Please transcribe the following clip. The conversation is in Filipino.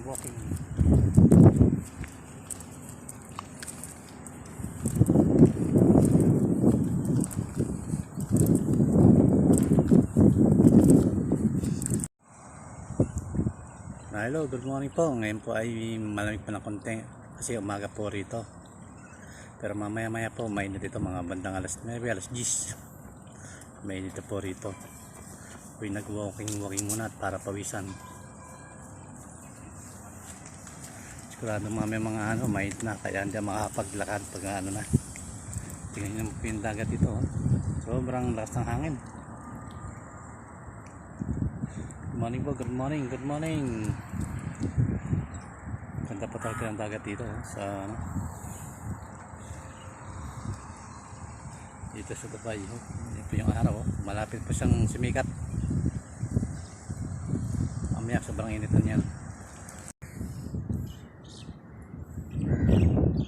Walking. Ah, hello, good morning po. Ngayon po ay malamig pa ng konti kasi umaga po rito. Pero mamaya maya po mainit ito mga bandang alas 9, alas 10. Mainit po rito. Uy, nag-walking walking muna at para pawisan. Sigurado mamaya mga ano, may na kaya hindi makapaglakad pag ano na. Tingnan niyo po yung dagat dito. oh. Sobrang lakas ng hangin. Good morning po, good morning, good morning. Ganda pa talaga ng dagat dito oh, sa ano. Dito sa Dubai. Oh. Po yung araw. Oh. Malapit po siyang sumikat. Mamaya sobrang initan yan.